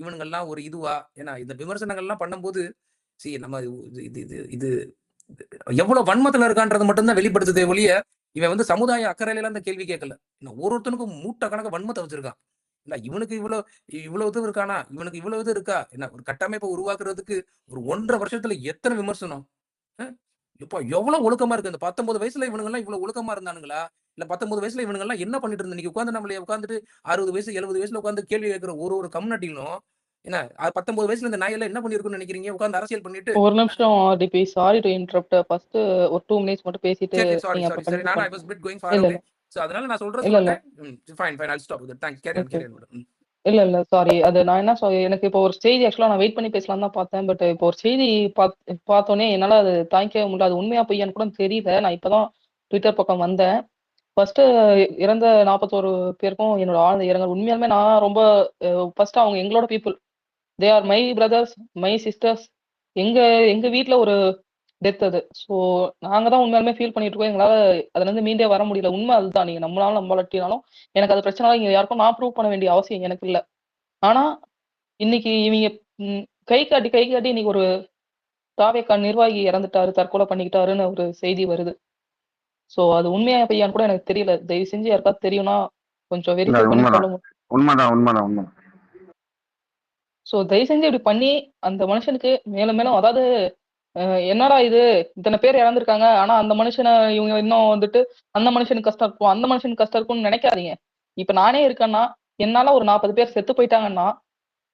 இவனுங்கெல்லாம் ஒரு இதுவா? ஏன்னா இந்த விமர்சனங்கள்லாம் பண்ணும்போது see நம்ம இது இது இது இது எவ்வளவு வன்மத்துல இருக்கான்றது மட்டும்தான் வெளிப்படுத்துதே ஒழிய இவன் வந்து சமுதாய அக்கறையில அந்த கேள்வி கேட்கல. ஒரு ஒருத்தனுக்கும் மூட்டை கணக்கு வன்மத்தை வச்சிருக்கான். இல்ல இவனுக்கு இவ்வளவு இவ்வளவு இது இருக்கானா? இவனுக்கு இவ்வளவு இது இருக்கா? என்ன ஒரு கட்டமைப்பை உருவாக்குறதுக்கு ஒரு ஒன்றரை வருஷத்துல எத்தனை விமர்சனம்? அஹ்? இப்போ எவ்வளவு ஒழுக்கமா இருக்கு? இந்த பத்தொன்பது வயசுல இவனுங்க எல்லாம் இவ்வளவு ஒழுக்கமா இருந்தானுங்களா? இல்ல பத்தொன்பது வயசுல இவனுங்க எல்லாம் என்ன பண்ணிட்டு இருந்த நீங்க உட்காந்து நம்மள உட்காந்துட்டு அறுபது வயசு எழுபது வயசுல உட்காந்து கேள்வி கேட்கிற ஒரு ஒரு கம்யூனிட்டிலும் என்ன பத்தொன்பது வயசுல இந்த நாயெல்லாம் என்ன பண்ணிருக்குன்னு நினைக்கிறீங்க? உட்காந்து அரசியல் பண்ணிட்டு ஒரு நிமிஷம் டிபி சாரி டு இன்டரப்ட் ஃபர்ஸ்ட் ஒரு டூ மினிட்ஸ் மட்டும் பேசிட்டு சரி சாரி சாரி. நானும் I was bit going for இல்ல சோ அதனால நான் சொல்றது இல்ல fine fine I'll stop with thanks carry carry இல்ல இல்ல. சாரி அது நான் என்ன எனக்கு இப்போ ஒரு செய்தி ஆக்சுவலா நான் வெயிட் பண்ணி பேசலாம் தான் பார்த்தேன். பட் இப்போ ஒரு செய்தி பார்த்தோன்னே என்னால அது தாங்கிக்கவே முடியல. அது உண்மையா பொய்யான்னு கூட தெரியல. நான் இப்பதான் ட்விட்டர் பக்கம் வந்தேன். ஃபர்ஸ்ட் இறந்த நாற்பத்தோரு பேருக்கும் என்னோட ஆழ்ந்த இரங்கல். உண்மையாலுமே நான் ரொம்ப ஃபர்ஸ்ட் அவங்க எங்களோட people they are my brothers my sisters எங்க எங்க வீட்டில் ஒரு டெத் அது. ஸோ நாங்க தான் உண்மையாலுமே ஃபீல் பண்ணிட்டு இருக்கோம். எங்களால அதுல இருந்து மீண்டே வர முடியல. உண்மை அதுதான். நீங்க நம்மளால நம்மளாட்டினாலும் எனக்கு அது பிரச்சனை இங்க யாருக்கும் நான் ப்ரூவ் பண்ண வேண்டிய அவசியம் எனக்கு இல்லை. ஆனா இன்னைக்கு இவங்க கை காட்டி கை காட்டி இன்னைக்கு ஒரு தாவேக்கா நிர்வாகி இறந்துட்டாரு தற்கொலை பண்ணிக்கிட்டாருன்னு ஒரு செய்தி வருது. ஸோ அது உண்மையா பையான்னு கூட எனக்கு தெரியல. தயவு செஞ்சு யாருக்காவது தெரியும்னா கொஞ்சம் வெரிஃபை பண்ணி உண்மைதான். உண்மைதான் உண்மைதான் உண்மை ஸோ தயவு செஞ்சு இப்படி பண்ணி அந்த மனுஷனுக்கு மேலும் மேலும் அதாவது என்னடா இது? இத்தனை பேர் இறந்துருக்காங்க. ஆனா அந்த மனுஷனை இவங்க இன்னும் வந்துட்டு அந்த மனுஷனுக்கு கஷ்டம் இருக்கும். அந்த மனுஷனுக்கு கஷ்டம் இருக்கும்னு நினைக்காதீங்க. இப்ப நானே இருக்கேன்னா என்னால ஒரு நாற்பது பேர் செத்து போயிட்டாங்கன்னா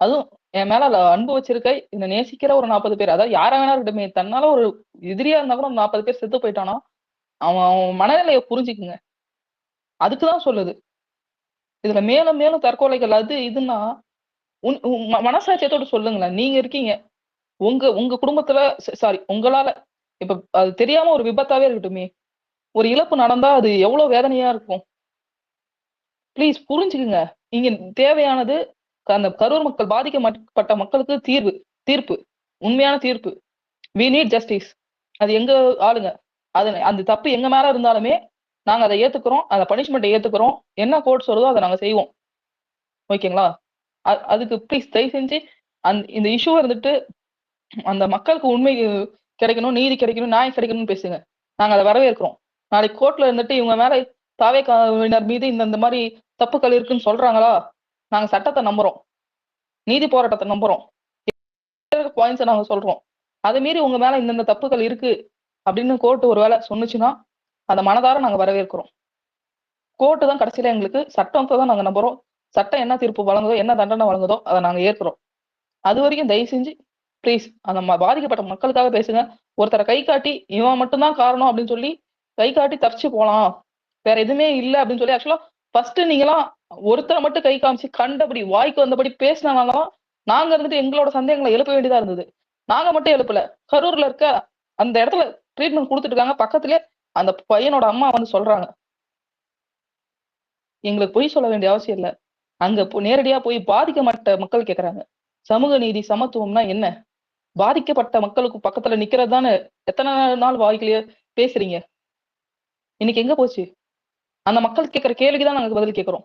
அதுவும் என் மேல அன்பு வச்சிருக்க இந்த நேசிக்கிற ஒரு நாற்பது பேர் அதாவது யாரா வேணா இருக்கட்டுமே தன்னால ஒரு எதிரியா இருந்தா கூட நாற்பது பேர் செத்து போயிட்டானா அவன் அவன் மனநிலையை புரிஞ்சுக்குங்க. அதுக்குதான் சொல்லுது. இதுல மேலும் மேலும் தற்கொலைகள் அது இதுன்னா உன் ம- மனசாட்சியத்தோட சொல்லுங்களேன். நீங்க இருக்கீங்க. உங்க உங்க குடும்பத்துல சாரி உங்களால இப்ப அது தெரியாம ஒரு விபத்தாவே இருக்கட்டுமே. ஒரு இழப்பு நடந்தா அது எவ்வளவு வேதனையா இருக்கும். ப்ளீஸ் புரிஞ்சுக்குங்க. இங்க தேவையானது அந்த கரூர் மக்கள் பாதிக்கப்பட்ட மக்களுக்கு தீர்வு தீர்ப்பு உண்மையான தீர்ப்பு. வி நீட் ஜஸ்டிஸ் அது எங்க ஆளுங்க? அது அந்த தப்பு எங்க மேல இருந்தாலுமே நாங்க அதை ஏத்துக்கிறோம் அந்த பனிஷ்மெண்ட்டை ஏத்துக்கிறோம். என்ன கோர்ட் சொல்லுதோ அதை நாங்க செய்வோம். ஓகேங்களா? அதுக்கு ப்ளீஸ் தயவு செஞ்சு அந்த இந்த இஷ்யூ இருந்துட்டு அந்த மக்களுக்கு உண்மை கிடைக்கணும் நீதி கிடைக்கணும் நியாயம் கிடைக்கணும்னு பேசுங்க. நாங்க அதை வரவேற்கிறோம். நாளைக்கு கோர்ட்ல இருந்துட்டு இவங்க மேல தாவேக்காவினர் மீது இந்த இந்த மாதிரி தப்புக்கள் இருக்குன்னு சொல்றாங்களா? நாங்க சட்டத்தை நம்புறோம். நீதி போராட்டத்தை நம்புறோம். பாயிண்ட்ஸை நாங்க சொல்றோம். அதே மீறி உங்க மேல இந்தந்த தப்புகள் இருக்கு. அப்படின்னு கோர்ட் ஒரு வேளை சொன்னுச்சுன்னா அதை மனதார நாங்க வரவேற்கிறோம். கோர்ட்டு தான் கடைசியில எங்களுக்கு சட்டத்தை தான் நாங்க நம்புறோம். சட்டம் என்ன தீர்ப்பு வழங்குதோ என்ன தண்டனை வழங்குதோ அதை நாங்க ஏற்கிறோம். அது வரைக்கும் தயவு செஞ்சு ப்ளீஸ் அந்த ம- பாதிக்கப்பட்ட மக்களுக்காக பேசுங்க. ஒருத்தரை கை காட்டி இவன் மட்டும்தான் காரணம் அப்படின்னு சொல்லி கை காட்டி தப்பிச்சு போலாம். வேற எதுவுமே இல்லை அப்படின்னு சொல்லி ஆக்சுவலா ஃபர்ஸ்ட் நீங்களாம் ஒருத்தரை மட்டும் கை காமிச்சு கண்டபடி வாய்க்கு வந்தபடி பேசினாலும் நாங்க இருந்துட்டு எங்களோட சந்தேகங்களை எழுப்ப வேண்டியதா இருந்தது. நாங்க மட்டும் எழுப்பல. கரூர்ல இருக்க அந்த இடத்துல ட்ரீட்மெண்ட் கொடுத்துட்டு இருக்காங்க பக்கத்துல அந்த பையனோட அம்மா வந்து சொல்றாங்க. எங்களுக்கு பொய் சொல்ல வேண்டிய அவசியம் இல்ல. அங்க நேரடியா போய் பாதிக்கப்பட்ட மக்கள் கேக்குறாங்க. சமூக நீதி சமத்துவம்னா என்ன? பாதிக்கப்பட்ட மக்களுக்கு பக்கத்துல நிக்கிறது தானே எத்தனை நாள் வாய்க்கலையே பேசுறீங்க? இன்னைக்கு எங்க போச்சு? அந்த மக்கள் கேட்கிற கேள்விக்கு தான் நாங்க பதில் கேட்கிறோம்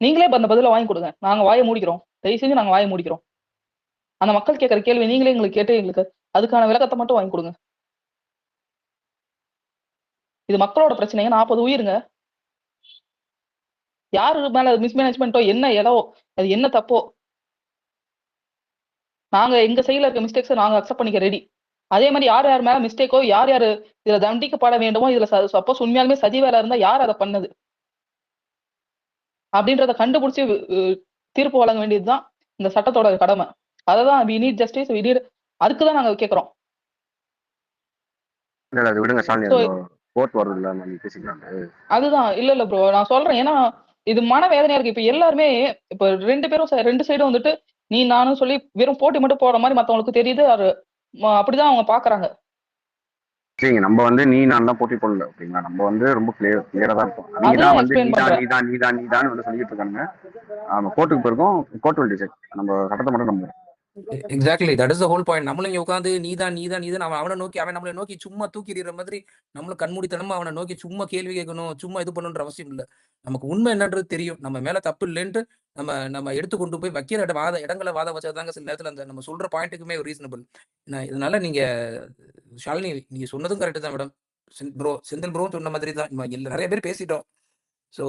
நீங்களே அந்த பதில வாங்கி கொடுங்க. நாங்க வாயை மூடிக்கிறோம். தயவு செஞ்சு நாங்க வாயை மூடிக்கிறோம். அந்த மக்கள் கேட்கிற கேள்வி நீங்களே எங்களுக்கு கேட்டு எங்களுக்கு அதுக்கான விளக்கத்தை மட்டும் வாங்கி கொடுங்க. இது மக்களோட பிரச்சனைங்க. நாற்பது உயிருங்க. யாரு மேல மிஸ்மேனேஜ்மெண்ட்டோ என்ன ஏதோ அது என்ன தப்போ? நாங்க எங்க சைடுல இருக்க மிஸ்டேக்ஸை நாங்க அக்செப்ட் பண்ணிக்க ரெடி அதே மாதிரி யார் யார் மேல மிஸ்டேக்கோ யார் யார் இதுல தண்டிக்கப்பட வேண்டுமோ இதுல சப்போஸ் உண்மையாலுமே சதி வேலை இருந்தா யார் அதை பண்ணது? அப்படின்றத கண்டுபிடிச்சு தீர்ப்பு வழங்க வேண்டியதுதான் இந்த சட்டத்தோட கடமை. அதை தான் we need justice we need அதுக்கு தான் நாங்க அது விடுங்க கோர்ட் வருது இல்ல நம்ம பேசிக்கலாம் அதுதான். இல்ல இல்ல ப்ரோ நான் சொல்றேன். ஏன்னா இது மன வேதனையா இருக்கு. இப்ப எல்லாருமே இப்ப ரெண்டு பேரும் ரெண்டு சைடும் வந்துட்டு நீ நானும் சொல்லி வெறும் போட்டி மட்டும் போற மாதிரி மத்தவங்களுக்கு தெரியுது. அது அப்படிதான் அவங்க பாக்குறாங்க. சரிங்க நம்ம வந்து நீ நான் தான் போட்டி போடல ஓகேங்களா நம்ம வந்து ரொம்ப கிளியர் கிளியரா தான் இருக்கும். நீ தான் வந்து நீ தான். நீ தான் நீ தான் நீ தான் வந்து சொல்லிட்டு இருக்காங்க நம்ம கோர்ட்டுக்கு போயிருக்கோம். கோர்ட் வில் டிசைட் நம்ம சட்டத்தை மட்டும் நம்ம exactly that is the whole point நம்மளும் இங்க உட்காந்து நீதான் நீதான் நீதான். அவன் அவனை நோக்கி அவன் நம்மளை நோக்கி சும்மா தூக்கி எறிகிற மாதிரி நம்மளும் கண்மூடித்தனமா அவனை நோக்கி சும்மா கேள்வி கேட்கணும் சும்மா இது பண்ணணுன்ற அவசியம் இல்லை. நமக்கு உண்மை என்னன்றது தெரியும். நம்ம மேல தப்பு இல்லைன்ட்டு நம்ம நம்ம எடுத்து கொண்டு போய் வைக்கிற இட வாத இடங்களை வாத வச்சாதாங்க சில நேரத்துல அந்த நம்ம சொல்ற பாயிண்ட்டுக்குமே ஒரு ரீசனபிள் இதனால நீங்க ஷாலினி நீங்க சொன்னதும் கரெக்ட் தான் மேடம். ப்ரோ செந்தில் ப்ரோ சொன்ன மாதிரி தான். நம்ம இல்ல நிறைய பேர் பேசிட்டோம். ஸோ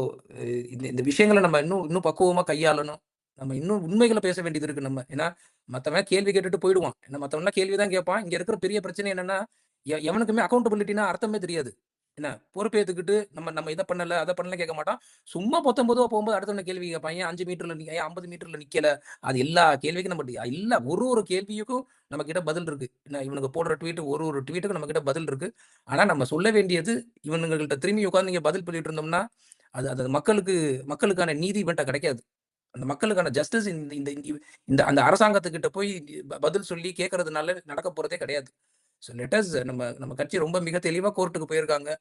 இந்த இந்த விஷயங்களை நம்ம இன்னும் இன்னும் பக்குவமா கையாளணும். நம்ம இன்னும் உண்மைகளை பேச வேண்டியது இருக்கு நம்ம. ஏன்னா மற்றவன் கேள்வி கேட்டுட்டு போயிடுவான். என்ன மத்தவன்லாம் கேள்வி தான் கேட்பான். இங்க இருக்கிற பெரிய பிரச்சனை என்னன்னா எ- எவனுக்குமே அக்கௌண்டபிலிட்டினா அர்த்தமே தெரியாது. என்ன பொறுப்பேற்றுக்கிட்டு நம்ம நம்ம இதை பண்ணல அதை பண்ணல கேட்க மாட்டான். சும்மா பொத்தொன்பதுவா போகும்போது அடுத்தவன கேள்வி கேட்பான். ஏன் அஞ்சு மீட்டர்ல நீ ஏன் ஐம்பது மீட்டர்ல நிக்கல? அது எல்லா கேள்விக்கும் நம்ம இல்ல ஒரு ஒரு கேள்வியுக்கும் நம்ம கிட்ட பதில் இருக்கு. என்ன இவனுக்கு போடுற ட்வீட் ஒரு ஒரு ட்வீட்டுக்கும் நம்ம கிட்ட பதில் இருக்கு. ஆனா நம்ம சொல்ல வேண்டியது இவனுங்கள்ட்ட திரும்பி உட்காந்து நீங்க பதில் பண்ணிட்டு இருந்தோம்னா அது அது மக்களுக்கு மக்களுக்கான நீதி இவன்ட்ட கிடைக்காது. அந்த மக்களுக்கான ஜஸ்டிஸ் இந்த இந்த இந்த- இந்த அந்த அரசாங்கத்துக்கிட்ட போய் பதில் சொல்லி கேட்கறதுனால நடக்க போறதே கிடையாது. ஸோ லெட்டஸ் நம்ம நம்ம கட்சி ரொம்ப மிக தெளிவாக கோர்ட்டுக்கு போயிருக்காங்க.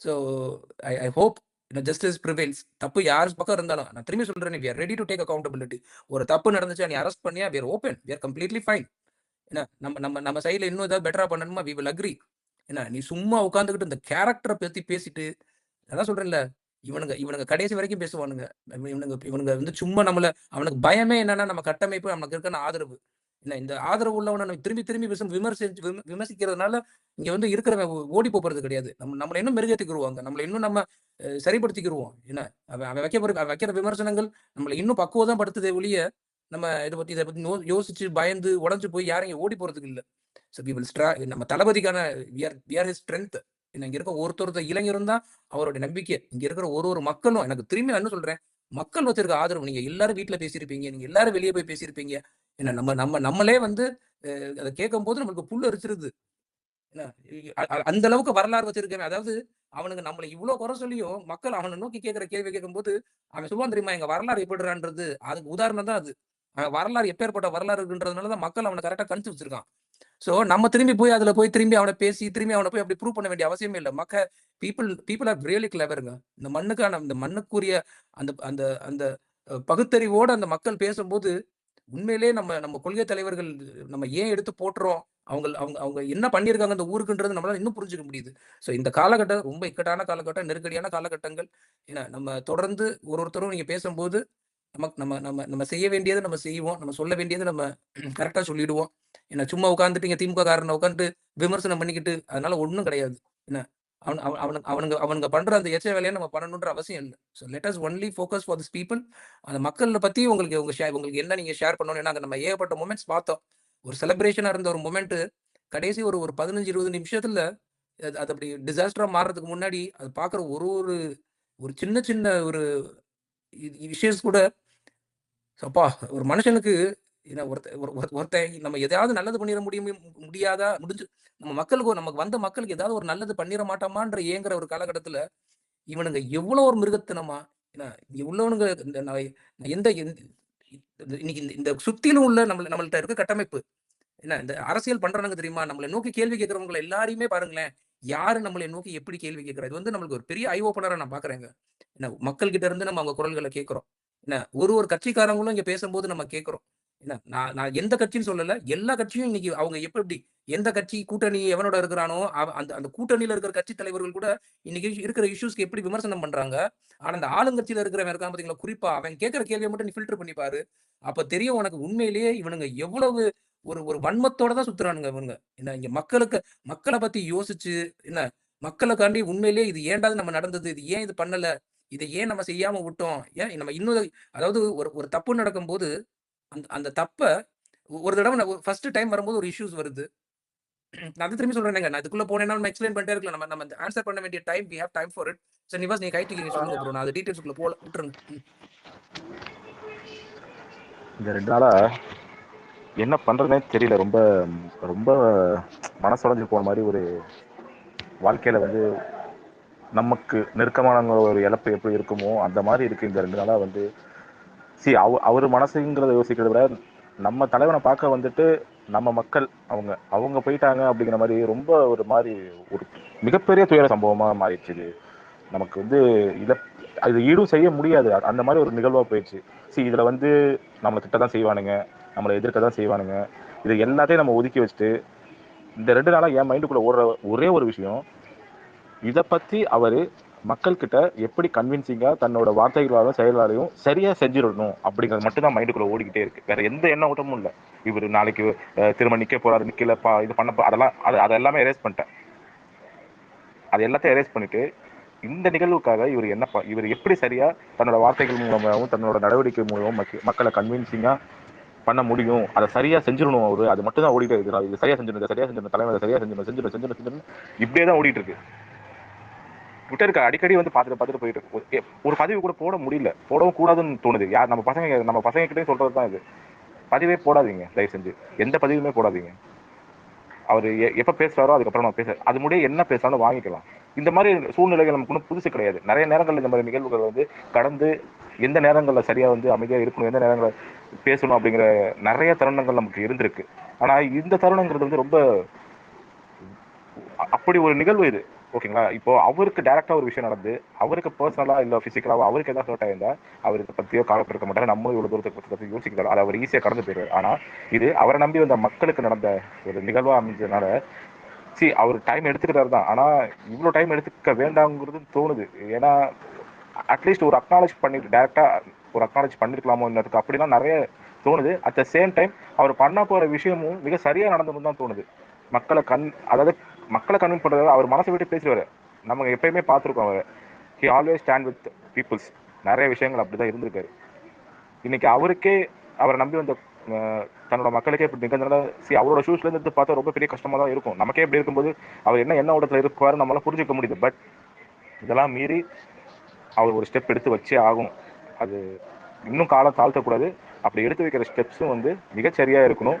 So I I hope justice prevails தப்பு யார் பக்கம் இருந்தாலும் நான் திரும்பி சொல்றேன் we are ready to take accountability ஒரு தப்பு நடந்துச்சு நீ அரெஸ்ட் பண்ணியா we open we completely fine என்ன நம்ம நம்ம நம்ம சைடில் இன்னும் ஏதாவது பெட்டரா பண்ணணுமா வி வில் அக்ரி என்ன நீ சும்மா உட்காந்துக்கிட்டு இந்த கேரக்டரை பற்றி பேசிட்டு அதான் சொல்றேன்ல? இவனுங்க இவனுங்க கடைசி வரைக்கும் பேசுவானுங்க. இவனுங்க இவனுங்க வந்து சும்மா நம்மள அவனுக்கு பயமே என்னன்னா நம்ம கட்டமைப்பு அவனுக்கு இருக்கான ஆதரவு. என்ன இந்த ஆதரவு உள்ளவனை நம்ம திரும்பி திரும்பி பேச விமர்சி விமர்சிக்கிறதுனால இங்க வந்து இருக்கிறவன் ஓடி போறது கிடையாது. நம்ம நம்மளை இன்னும் மெருகேற்றிக்கிருவாங்க நம்மளை இன்னும் நம்ம சரிப்படுத்திக்கிடுவோம் சரிப்படுத்திக்கிருவோம். என்ன அவன் அவன் வைக்க போற- அவன் வைக்கிற விமர்சனங்கள் நம்மளை இன்னும் பக்குவம் படுத்துதே ஒழிய நம்ம இதை பத்தி இதை பத்தி நோ- யோசிச்சு பயந்து உடஞ்சு போய் யாரும் இங்க ஓடி போறதுக்கு இல்லை. ஸோ வி வில் ஸ்ட்ரா நம்ம தளபதிக்கான we are we are strength இங்க இருக்க ஒருத்தொருத்த இளைஞரும் தான் அவருடைய நம்பிக்கை. இங்க இருக்கிற ஒரு ஒரு மக்களும் எனக்கு திரும்பி நான் என்ன சொல்றேன்? மக்கள் வச்சிருக்க ஆதரவு. நீங்க எல்லாரும் வீட்ல பேசியிருப்பீங்க. நீங்க எல்லாரும் வெளியே போய் பேசியிருப்பீங்க. என்ன நம்ம நம்ம நம்மளே வந்து அதை கேட்கும் போது நம்மளுக்கு புல் அரிச்சிருது என்ன? அந்த அளவுக்கு வரலாறு வச்சிருக்கேன். அதாவது அவனுக்கு நம்மளை இவ்வளவு குறை சொல்லியும் மக்கள் அவனை நோக்கி கேட்கிற கேள்வி கேட்கும்போது அவன் சொல்லுவான் தெரியுமா எங்க வரலாறு எப்படிறான்றது அதுக்கு உதாரணம் தான் அது. அவன் வரலாறு எப்பேற்பட்ட வரலாறு இருக்குன்றதுனால தான் மக்கள் அவனை கரெக்டா கணிச்சு வச்சிருக்கான். சோ நம்ம திரும்பி போய் அதுல போய் திரும்பி அவனை பேசி திரும்பி அவனை போய் அப்படி ப்ரூவ் பண்ண வேண்டிய அவசியமே இல்லை. மக்க பீப்புள் பீப்புள் ஆர் ரியலி கிளவருங்க இந்த மண்ணுக்கான இந்த மண்ணுக்குரிய அந்த அந்த அந்த பகுத்தறிவோடு அந்த மக்கள் பேசும்போது உண்மையிலேயே நம்ம நம்ம கொள்கை தலைவர்கள் நம்ம ஏன் எடுத்து போட்டுறோம்? அவங்க அவங்க அவங்க என்ன பண்ணியிருக்காங்க அந்த ஊருக்குன்றது நம்மளால இன்னும் புரிஞ்சுக்க முடியுது. ஸோ இந்த காலகட்டம் ரொம்ப இக்கட்டான காலகட்டம் நெருக்கடியான காலகட்டங்கள். ஏன்னா நம்ம தொடர்ந்து ஒரு ஒருத்தரும் நீங்க பேசும்போது நமக்கு நம்ம நம்ம நம்ம செய்ய வேண்டியதை நம்ம செய்வோம். நம்ம சொல்ல வேண்டியதை நம்ம கரெக்டாக சொல்லிடுவோம். ஏன்னா சும்மா உட்காந்துட்டு இங்கே திமுக காரனை உட்காந்துட்டு விமர்சனம் பண்ணிக்கிட்டு அதனால ஒன்றும் கிடையாது. என்ன? அவன் அவன் அவனுக்கு அவனுங்க அவனுங்க பண்ற அந்த எச்ச வேலையை நம்ம பண்ணணுன்ற அவசியம் இல்லை. So let us only focus for this people அந்த மக்களை பத்தி உங்களுக்கு உங்க ஷேர் உங்களுக்கு என்ன நீங்க ஷேர் பண்ணணும் ஏன்னா நம்ம ஏகப்பட்ட மூமெண்ட்ஸ் பார்த்தோம். ஒரு செலிப்ரேஷனா இருந்த ஒரு மூமெண்ட் கடைசி ஒரு ஒரு பதினஞ்சு இருபது நிமிஷத்துல அது அது அப்படி டிசாஸ்டரா மாறுறதுக்கு முன்னாடி அது பார்க்குற ஒரு ஒரு ஒரு சின்ன சின்ன ஒரு விஷயஸ் கூட அப்பா ஒரு மனுஷனுக்கு ஏன்னா ஒருத்த ஒரு- ஒரு- ஒருத்தன் நம்ம எதாவது நல்லது பண்ணிட முடியும் முடியாதா? முடிஞ்சு நம்ம மக்களுக்கு நமக்கு வந்த மக்களுக்கு ஏதாவது ஒரு நல்லது பண்ணிட மாட்டோமான்ற ஏங்குற ஒரு காலகட்டத்துல இவனுங்க எவ்வளவு ஒரு மிருகத்தனமா ஏன்னா இங்க உள்ளவனுங்க இந்த நான் எந்த இன்னைக்கு இந்த- இந்த சுத்திலும் உள்ள நம்ம நம்மள்ட்ட இருக்க கட்டமைப்பு என்ன இந்த அரசியல் பண்றானுங்க தெரியுமா? நம்மளை நோக்கி கேள்வி கேட்கறவங்க எல்லாரையுமே பாருங்களேன் யாரு நம்மளை நோக்கி எப்படி கேள்வி கேட்கறது வந்து நம்மளுக்கு ஒரு பெரிய ஐ ஓப்பனரா நான் பாக்குறேங்க. என்ன மக்கள்கிட்ட இருந்து நம்ம அவங்க குரல்களை கேட்கிறோம். என்ன ஒரு ஒரு கட்சிக்காரங்களும் இங்க பேசும்போது நம்ம கேட்கிறோம். என்ன நான் நான் எந்த கட்சின்னு சொல்லல எல்லா கட்சியும் இன்னைக்கு அவங்க எப்படி எந்த கட்சி கூட்டணி எவனோட இருக்கிறானோ அவ- அந்த அந்த கூட்டணியில இருக்கிற கட்சி தலைவர்கள் கூட இன்னைக்கு இருக்கிற இஷ்யூஸ்க்கு எப்படி விமர்சனம் பண்றாங்க ஆனா அந்த ஆளுங்கட்சியில இருக்கிறவன் இருக்கான் பாத்தீங்களா குறிப்பா அவன் கேட்கிற கேள்வியை மட்டும் நீ ஃபில்டர் பண்ணி பாரு. அப்ப தெரியும் உனக்கு உண்மையிலேயே இவனுங்க எவ்வளவு ஒரு ஒரு வன்மத்தோட தான் சுத்துறானுங்க இவனுங்க. என்ன இங்க மக்களுக்கு மக்களை பத்தி யோசிச்சு என்ன மக்களுக்காண்டி உண்மையிலேயே இது ஏன்டாது நம்ம நடந்தது இது ஏன் இது பண்ணல இதை ஏன் நம்ம செய்யாம விட்டோம்? ஏன் நம்ம இன்னும் அதாவது ஒரு ஒரு தப்பு நடக்கும்போது அந்த அந்த தப்பை ஒரு தடவை ஃபர்ஸ்ட் டைம் வரும்போது ஒரு இஷ்யூஸ் வருது. நான் அது திரும்பி சொல்றேங்க நான் இதுக்குள்ள போனேன்னா நம்ம எக்ஸ்பிளைன் பண்ணிட்டே இருக்கலாம். நம்ம நம்ம ஆன்சர் பண்ண வேண்டிய time we have time for it sir Nivas நீங்க கைட்டு நீங்க சொல்லுங்க ப்ரோ நான் அது டீடைல்ஸ்க்குள்ள போல விட்டுருங்க. இந்த ரெண்டு நாளா என்ன பண்றதுனே தெரியல. ரொம்ப ரொம்ப மனசுடைஞ்சு போன மாதிரி ஒரு வாழ்க்கையில வந்து நமக்கு நெருக்கமானவங்க ஒரு இழப்பு எப்படி இருக்குமோ அந்த மாதிரி இருக்கு இந்த ரெண்டு நாளாக வந்து. சி அவ அவர் மனசுங்கிறத யோசிக்கிறத விட நம்ம தலைவனை பார்க்க வந்துட்டு நம்ம மக்கள் அவங்க அவங்க போயிட்டாங்க அப்படிங்கிற மாதிரி ரொம்ப ஒரு மாதிரி ஒரு மிகப்பெரிய துயர சம்பவமாக மாறிடுச்சு இது நமக்கு வந்து இதை அது ஈடும் செய்ய முடியாது. அந்த மாதிரி ஒரு நிகழ்வாக போயிடுச்சு. சி இதில் வந்து நம்மளை திட்ட தான் செய்வானுங்க நம்மளை எதிர்க்க தான் செய்வானுங்க. இது எல்லாத்தையும் நம்ம ஒதுக்கி வச்சுட்டு இந்த ரெண்டு நாளாக என் மைண்டுக்குள்ளே ஓடுற ஒரே ஒரு விஷயம் இதை பற்றி அவர் மக்கள்கிட்ட எப்படி கன்வின்சிங்காக தன்னோட வார்த்தைகளாலும் செயலாலையும் சரியாக செஞ்சிடணும் அப்படிங்கிறது மட்டும் தான் மைண்டுக்குள்ள ஓடிக்கிட்டே இருக்கு. வேற எந்த எண்ண ஓட்டமும் இல்லை. இவர் நாளைக்கு திரும்ப நிற்க போறாரு நிற்கல பா இது பண்ண அதெல்லாம் அது அதை எல்லாமே எரேஸ் பண்ணிட்டேன். அது எல்லாத்தையும் எரேஸ் பண்ணிட்டு இந்த நிகழ்வுக்காக இவர் என்ன இவர் எப்படி சரியா தன்னோட வார்த்தைகள் மூலமாகவும் தன்னோட நடவடிக்கை மூலமும் மக்க- மக்களை கன்வின்சிங்காக பண்ண முடியும்? அதை சரியா செஞ்சிடணும் அவரு. அது மட்டும் தான் ஓடிட்டு இருக்கிறார் இது சரியா செஞ்சிடணும் சரியா செஞ்சிடணும் தலைமை சரியா செஞ்சிடணும் செஞ்சிடணும் செஞ்சிடணும் செஞ்சிடணும். இப்படியே தான் ஓடிட்டு இருக்கு. ட்விட்டருக்கு அடிக்கடி வந்து பார்த்துட்டு பார்த்துட்டு போயிட்டு ஒரு- பதிவு கூட போட முடியல. போடவும் கூடாதுன்னு தோணுது. யார் நம்ம பசங்க நம்ம பசங்க கிட்டே சொல்றது தான் இது. பதிவே போடாதீங்க தயவு செஞ்சு எந்த பதிவுமே போடாதீங்க. அவர் எப்ப பேசுறாரோ அதுக்கப்புறம் நம்ம பேச அது முடிய என்ன பேசுறாலும் வாங்கிக்கலாம். இந்த மாதிரி சூழ்நிலைகள் நமக்கு ஒன்றும் புதுசு கிடையாது. நிறைய நேரங்கள்ல இந்த மாதிரி நிகழ்வுகள் வந்து கடந்து எந்த நேரங்களில் சரியாக வந்து அமைதியாக இருக்கணும் எந்த நேரங்களில் பேசணும் அப்படிங்கிற நிறைய தருணங்கள் நமக்கு இருந்திருக்கு. ஆனால் இந்த தருணங்கிறது வந்து ரொம்ப அப்படி ஒரு நிகழ்வு இது. ஓகேங்களா? இப்போ அவருக்கு டைரக்டா ஒரு விஷயம் நடந்து அவருக்கு பர்சனலா இல்ல பிசிக்கலாவோ அவருக்கு ஏதாவது ஹர்ட் ஆயிருந்தா அவர் இதை பத்தியோ இருக்க மாட்டாரு. நம்மளும் இவ்வளவு தூரத்துக்கு பத்தி பத்தி யோசிக்கிறார் அதை அவர் ஈஸியா கடந்து போயிருவாரு ஆனா இது அவரை நம்பி வந்த மக்களுக்கு நடந்த ஒரு நிகழ்வா அமைஞ்சதுனால சி அவர் டைம் எடுத்துக்கிறாரு தான். ஆனா இவ்வளவு டைம் எடுத்துக்க வேண்டாங்கிறது தோணுது. ஏன்னா அட்லீஸ்ட் ஒரு அக்னாலேஜ் பண்ணிட்டு டேரக்டா ஒரு அக்னாலேஜ் பண்ணிருக்கலாமோ இன்னதுக்கு அப்படிலாம் நிறைய தோணுது. அட் த சேம் டைம் அவர் பண்ண போற விஷயமும் மிக சரியா நடந்ததுன்னு தான் தோணுது. மக்களை கண் அதாவது மக்களை கன்வின் பண்றது அவர் மனசை விட்டு பேசுவார். நம்ம எப்பயுமே பார்த்துருக்கோம் அவர். He always stand with peoples நிறைய விஷயங்கள் அப்படிதான் இருந்திருக்காரு. இன்னைக்கு அவருக்கே அவரை நம்பி வந்த தன்னோட மக்களுக்கே இப்படி நிகழ்ந்தனால சி அவரோட ஷூஸ்லேருந்து எடுத்து பார்த்தா ரொம்ப பெரிய கஷ்டமாக தான் இருக்கும். நமக்கே இப்படி இருக்கும்போது அவர் என்ன என்ன ஓட்டத்தில் இருப்பாரு நம்மளால் புரிஞ்சுக்க முடியுது. பட் இதெல்லாம் மீறி அவர் ஒரு ஸ்டெப் எடுத்து வச்சே ஆகும். அது இன்னும் காலம் தாழ்த்தக்கூடாது. அப்படி எடுத்து வைக்கிற ஸ்டெப்ஸும் வந்து மிகச்சரியாக இருக்கணும்.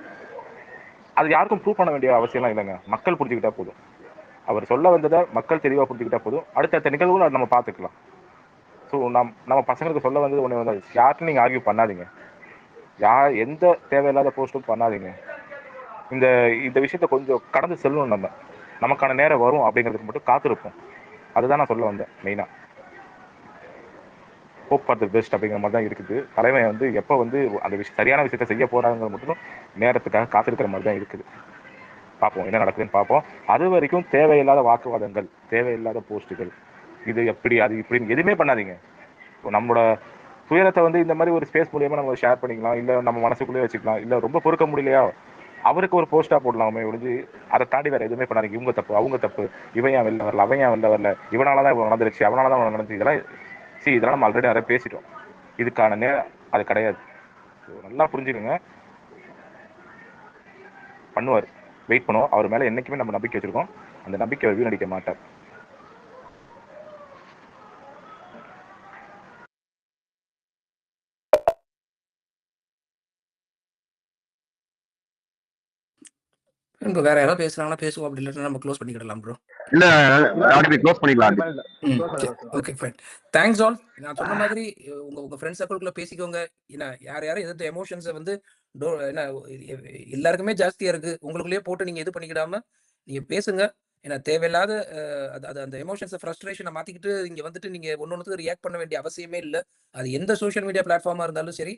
அது யாருக்கும் ப்ரூவ் பண்ண வேண்டிய அவசியம்லாம் இல்லைங்க. மக்கள் புரிஞ்சுக்கிட்டா போதும். அவர் சொல்ல வந்ததை மக்கள் தெளிவாக புரிஞ்சுக்கிட்டா போதும். அடுத்தடுத்த நிகழ்வுகளை நம்ம பார்த்துக்கலாம். ஸோ நம் நம்ம பசங்களுக்கு சொல்ல வந்தது ஒன்று வந்து யார்ட்டும் நீங்கள் ஆர்கியூ பண்ணாதீங்க. யார் எந்த தேவையில்லாத போஸ்ட்டும் பண்ணாதீங்க. இந்த இந்த விஷயத்த கொஞ்சம் கடந்து செல்லணும் நம்ம. நமக்கான நேரம் வரும் அப்படிங்கிறதுக்கு மட்டும் காத்திருப்போம். அதுதான் நான் சொல்ல வந்தேன் மெயினாக ஹோப் ஃபார் த பெஸ்ட் அப்படிங்கிற மாதிரி தான் இருக்குது. தலைமை வந்து எப்போ வந்து அந்த விஷயம் சரியான விஷயத்த செய்ய போகிறாங்க மட்டும் நேரத்துக்காக காத்திருக்கிற மாதிரி தான் இருக்குது. பார்ப்போம் என்ன நடக்குதுன்னு பார்ப்போம். அது வரைக்கும் தேவையில்லாத வாக்குவாதங்கள் தேவையில்லாத போஸ்ட்டுகள் இது எப்படி அது இப்படின்னு எதுவுமே பண்ணாதீங்க. இப்போ நம்மளோட துயரத்தை வந்து இந்த மாதிரி ஒரு ஸ்பேஸ் மூலியமாக நம்ம ஷேர் பண்ணிக்கலாம் இல்லை நம்ம மனசுக்குள்ளேயே வச்சுக்கலாம் இல்லை ரொம்ப பொறுக்க முடியலையா? அவருக்கு ஒரு போஸ்ட்டாக போடலாமே ஒழிஞ்சு அதை தாண்டி வேறு எதுவுமே பண்ணாதீங்க. இவங்க தப்பு அவங்க தப்பு இவன் ஏன் வெளில வரல அவன் ஏன் வெளில வரல இவனால தான் இவன் நடந்துருச்சு அவனால தான் நடந்துச்சு இதெல்லாம் சரி இதெல்லாம் நம்ம ஆல்ரெடி நிறைய பேசிட்டோம். இதுக்கான நேரம் அது கிடையாது. நல்லா புரிஞ்சுக்கோங்க. பண்ணுவார். வெயிட் பண்ணுவோம். அவர் மேல என்னைக்குமே நம்ம நம்பிக்கை வச்சிருக்கோம். அந்த நம்பிக்கை வீணடிக்க மாட்டார். இங்க வேற யாராவது பேசுறாங்கன்னா பேசுவோம். அப்படி இல்லாட்டி நம்ம க்ளோஸ் பண்ணிக்கிடலாம் ப்ரோ இல்ல ஆர்டிபி க்ளோஸ் பண்ணிக்கலாம் ஓகே ஃபைன் தேங்க்ஸ் ஆல் நான் சொன்ன மாதிரி உங்க உங்க ஃப்ரெண்ட்ஸ் சர்க்கிள்குள்ள பேசிக்கோங்க. ஏன்னா யார் யாரும் எதிர்த்த எமோஷன்ஸை வந்து டோ- என்ன எல்லாருக்குமே ஜாஸ்தியா இருக்கு. உங்களுக்குள்ளேயே போட்டு நீங்க இது பண்ணிக்கிடாம நீங்க பேசுங்க. ஏன்னா தேவையில்லாத அது அந்த எமோஷன்ஸை ஃப்ரஸ்ட்ரேஷனை மாத்திக்கிட்டு இங்க வந்துட்டு நீங்க ஒன்னொன்னுக்கு ரியாக்ட் பண்ண வேண்டிய அவசியமே இல்லை. அது எந்த சோஷியல் மீடியா பிளாட்ஃபார்மா இருந்தாலும் சரி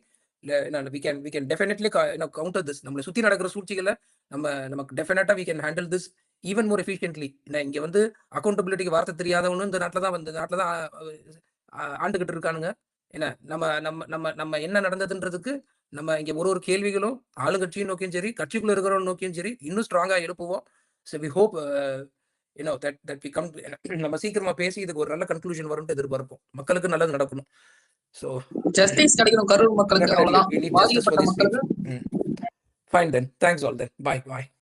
we can we can definitely counter this நம்மளை சுற்றி நடக்கிற சூழ்ச்சிகளை நம்ம நமக்கு டெஃபினட்டா we can handle this even more efficiently இங்கே வந்து அக்கௌண்டபிலிட்டிக்கு வார்த்தை தெரியாதவனும் இந்த நாட்டில் தான் வந்து நாட்டில் தான் ஆண்டுகிட்டு இருக்கானுங்க. என்ன நம்ம நம்ம நம்ம நம்ம என்ன நடந்ததுன்றதுக்கு நம்ம இங்க ஒரு ஒரு கேள்விகளும் ஆளுங்கட்சியும் நோக்கியும் சரி கட்சிக்குள்ள இருக்கிறவங்க நோக்கியும் சரி இன்னும் ஸ்ட்ராங்காக எழுப்புவோம். So we hope you know that that we come நம்ம சீக்கிரமா பேசி இதுக்கு ஒரு நல்ல கன்க்ளூஷன் வரும்னு எதிர்பார்ப்போம். மக்களுக்கு நல்லது நடக்கணும். ஸோ ஜஸ்டிஸ் கிடைக்கணும் கரூர் மக்களுக்கு அவ்வளவுதான். பாதிக்கப்பட்ட மக்களுக்கு fine then thanks all then bye bye